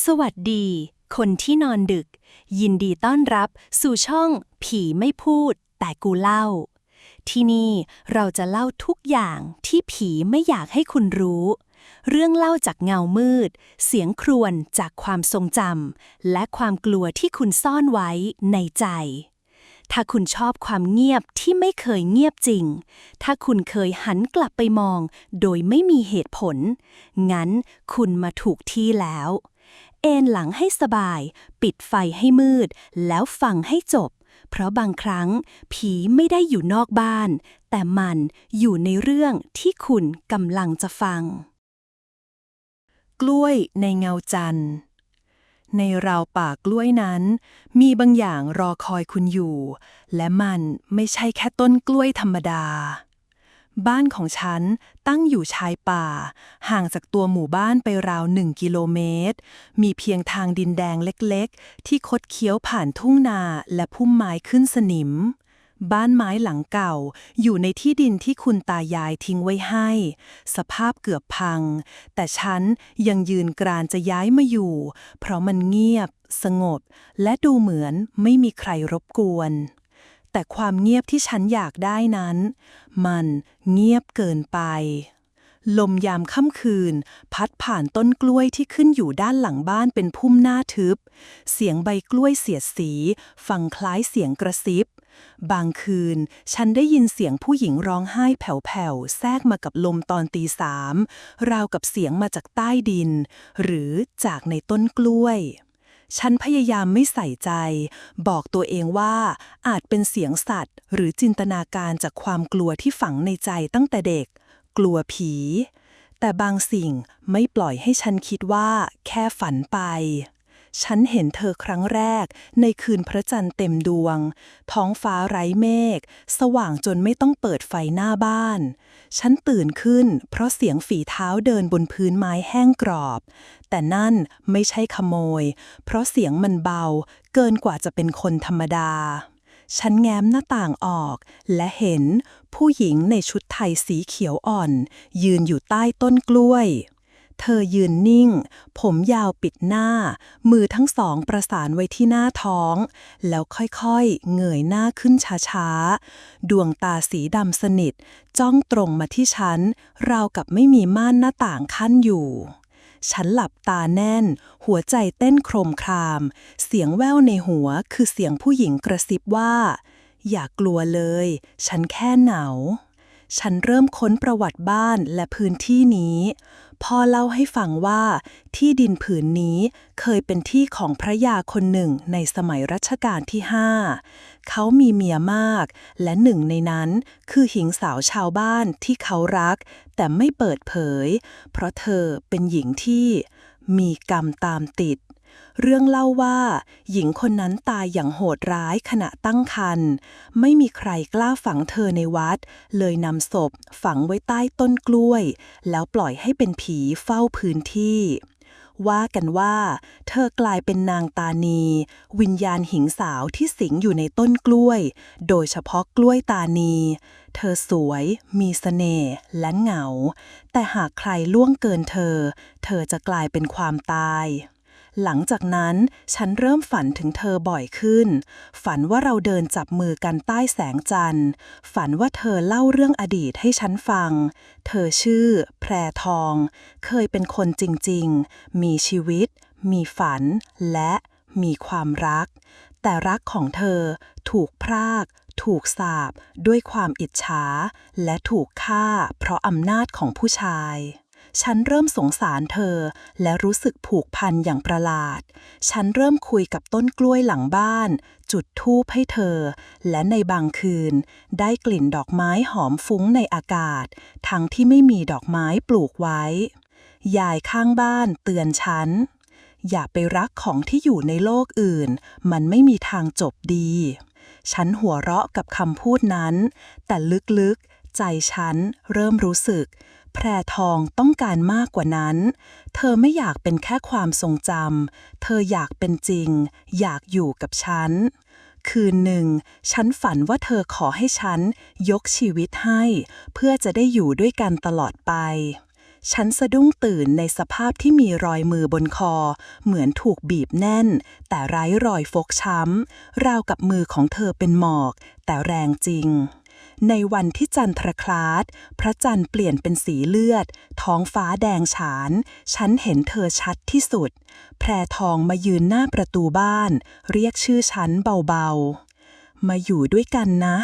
สวัสดี คนที่นอนดึก ยินดีต้อนรับสู่ช่อง ผีไม่พูด แต่กูเล่า ที่นี่เราจะเล่าทุกอย่างที่ผีไม่อยากให้คุณรู้ เรื่องเล่าจากเงามืด เสียงครวญจากความทรงจำและความกลัวที่คุณซ่อนไว้ในใจ ถ้าคุณชอบความเงียบที่ไม่เคยเงียบจริง ถ้าคุณเคยหันกลับไปมอง โดยไม่มีเหตุผล งั้นคุณมาถูกที่แล้ว เอนหลังให้สบาย ปิดไฟให้มืด แล้วฟังให้จบ เพราะบางครั้ง ผีไม่ได้อยู่นอกบ้าน แต่มันอยู่ในเรื่องที่คุณกำลังจะฟัง กล้วยในเงาจันทร์ ในราวป่ากล้วยนั้น มีบางอย่างรอคอยคุณอยู่ และมันไม่ใช่แค่ต้นกล้วยธรรมดา บ้านของฉันตั้งอยู่ชายป่า ห่างจากตัวหมู่บ้านไปราวหนึ่งกิโลเมตร มีเพียงทางดินแดงเล็กๆ ที่คดเคี้ยวผ่านทุ่งนาและพุ่มไม้ขึ้นสนิม บ้านไม้หลังเก่า อยู่ในที่ดินที่คุณตายายทิ้งไว้ให้ สภาพเกือบพัง แต่ฉันยังยืนกรานจะย้ายมาอยู่ เพราะมันเงียบ สงบ และดูเหมือนไม่มีใครรบกวน แต่ความเงียบที่ฉันอยากได้นั้น มันเงียบเกินไป ลมยามค่ำคืน พัดผ่านต้นกล้วยที่ขึ้นอยู่ด้านหลังบ้านเป็นพุ่มหน้าทึบ เสียงใบกล้วยเสียดสี ฟังคล้ายเสียงกระซิบบางคืน ฉันได้ยินเสียงผู้หญิงร้องไห้แผ่วๆ แทรกมากับลมตอนตีสาม ราวกับเสียงมาจากใต้ดิน หรือจากในต้นกล้วย ฉันพยายามไม่ใส่ใจ บอกตัวเองว่าอาจเป็นเสียงสัตว์ หรือจินตนาการจากความกลัวที่ฝังในใจตั้งแต่เด็ก กลัวผี แต่บางสิ่งไม่ปล่อยให้ฉันคิดว่าแค่ฝันไป ฉันเห็นเธอครั้งแรก ในคืนพระจันทร์เต็มดวง ท้องฟ้าไร้เมฆ สว่างจนไม่ต้องเปิดไฟหน้าบ้าน ฉันตื่นขึ้น เพราะเสียงฝีเท้าเดินบนพื้นไม้แห้งกรอบ แต่นั่นไม่ใช่ขโมย เพราะเสียงมันเบา เกินกว่าจะเป็นคนธรรมดาฉันแง้มหน้าต่างออก และเห็นผู้หญิงในชุดไทยสีเขียวอ่อน ยืนอยู่ใต้ต้นกล้วย เธอยืนนิ่ง ผมยาวปิดหน้า มือทั้งสองประสานไว้ที่หน้าท้อง แล้วค่อยๆ เงยหน้าขึ้นช้าๆ ดวงตาสีดำสนิท จ้องตรงมาที่ฉัน ราวกับไม่มีม่านหน้าต่างขั้นอยู่ ฉันหลับตาแน่น หัวใจเต้นโครมคราม เสียงแว่วในหัวคือเสียงผู้หญิงกระซิบว่า อย่ากลัวเลย ฉันแค่หนาวฉันเริ่มค้นประวัติบ้านและพื้นที่นี้ พ่อเล่าให้ฟังว่าที่ดินผืนนี้เคยเป็นที่ของพระยาคนหนึ่งในสมัยรัชกาลที่ห้าเขามีเมียมาก และหนึ่งในนั้นคือหญิงสาวชาวบ้านที่เขารัก แต่ไม่เปิดเผย เพราะเธอเป็นหญิงที่มีกรรมตามติด เรื่องเล่าว่า หญิงคนนั้นตายอย่างโหดร้ายขณะตั้งครรภ์ไม่มีใครกล้าฝังเธอในวัด เลยนำศพฝังไว้ใต้ต้นกล้วย แล้วปล่อยให้เป็นผีเฝ้าพื้นที่ว่ากันว่า เธอกลายเป็นนางตานี วิญญาณหญิงสาวที่สิงอยู่ในต้นกล้วย โดยเฉพาะกล้วยตานี เธอสวย มีเสน่ห์และเหงา แต่หากใครล่วงเกินเธอ เธอจะกลายเป็นความตาย หลังจากนั้นฉันเริ่มฝันถึงเธอบ่อยขึ้น ฝันว่าเราเดินจับมือกันใต้แสงจันทร์ ฝันว่าเธอเล่าเรื่องอดีตให้ฉันฟัง เธอชื่อ แพรทอง เคยเป็นคนจริงๆ มีชีวิต มีฝัน และมีความรัก แต่รักของเธอถูกพราก ถูกสาบ ด้วยความอิจฉา และถูกฆ่า เพราะอำนาจของผู้ชาย ฉันเริ่มสงสารเธอ และรู้สึกผูกพันอย่างประหลาด ฉันเริ่มคุยกับต้นกล้วยหลังบ้าน จุดธูปให้เธอ และในบางคืน ได้กลิ่นดอกไม้หอมฟุ้งในอากาศ ทั้งที่ไม่มีดอกไม้ปลูกไว้ ยายข้างบ้านเตือนฉัน อย่าไปรักของที่อยู่ในโลกอื่น มันไม่มีทางจบดี ฉันหัวเราะกับคำพูดนั้น แต่ลึกๆ ใจฉันเริ่มรู้สึก แพรทองต้องการมากกว่านั้น เธอไม่อยากเป็นแค่ความทรงจำ เธออยากเป็นจริง อยากอยู่กับฉัน คืนหนึ่ง ฉันฝันว่าเธอขอให้ฉันยกชีวิตให้ เพื่อจะได้อยู่ด้วยกันตลอดไป ฉันสะดุ้งตื่นในสภาพที่มีรอยมือบนคอ เหมือนถูกบีบแน่น แต่ไร้รอยฟกช้ำ ราวกับมือของเธอเป็นหมอก แต่แรงจริง ในวันที่จันทรคลาดพระจันทร์เปลี่ยนเป็นสีเลือด ท้องฟ้าแดงฉาน ฉันเห็นเธอชัดที่สุด แพรทองมายืนหน้าประตูบ้าน เรียกชื่อฉันเบาๆ มาอยู่ด้วยกันนะ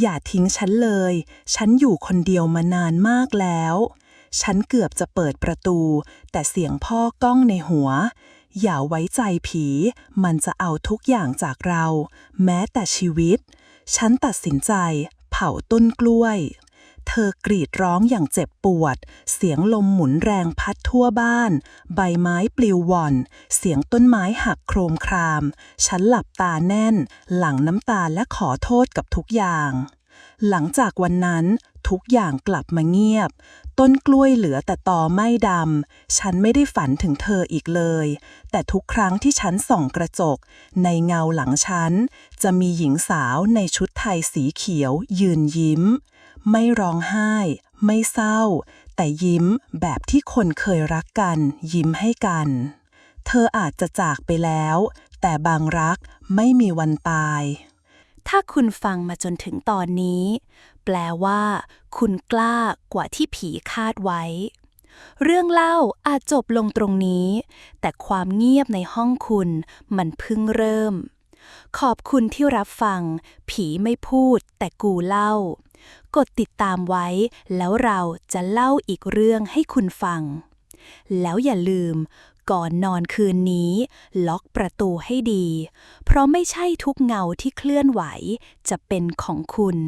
อย่าทิ้งฉันเลย ฉันอยู่คนเดียวมานานมากแล้ว ฉันเกือบจะเปิดประตู แต่เสียงพ่อก้องในหัวอย่าไว้ใจผี มันจะเอาทุกอย่างจากเรา แม้แต่ชีวิต ฉันตัดสินใจ เผาต้นกล้วย เธอกรีดร้องอย่างเจ็บปวด เสียงลมหมุนแรงพัดทั่วบ้าน ใบไม้ปลิวว่อน เสียงต้นไม้หักโครมคราม ฉันหลับตาแน่น หลั่งน้ำตาและขอโทษกับทุกอย่าง หลังจากวันนั้นทุกอย่างกลับมาเงียบ ต้นกล้วยเหลือแต่ตอไม่ดำ ฉันไม่ได้ฝันถึงเธออีกเลย แต่ทุกครั้งที่ฉันส่องกระจก ในเงาหลังฉัน จะมีหญิงสาวในชุดไทยสีเขียว ยืนยิ้ม ไม่ร้องไห้ ไม่เศร้า แต่ยิ้มแบบที่คนเคยรักกัน ยิ้มให้กัน เธออาจจะจากไปแล้ว แต่บางรักไม่มีวันตาย ถ้าคุณฟังมาจนถึงตอนนี้ แปลว่า คุณกล้ากว่าที่ผีคาดไว้ เรื่องเล่าอาจจบลงตรงนี้ แต่ความเงียบในห้องคุณมันเพิ่งเริ่ม ขอบคุณที่รับฟัง ผีไม่พูดแต่กูเล่า กดติดตามไว้ แล้วเราจะเล่าอีกเรื่องให้คุณฟัง แล้วอย่าลืม ก่อนนอนคืนนี้ ล็อกประตูให้ดี เพราะไม่ใช่ทุกเงาที่เคลื่อนไหวจะเป็นของคุณ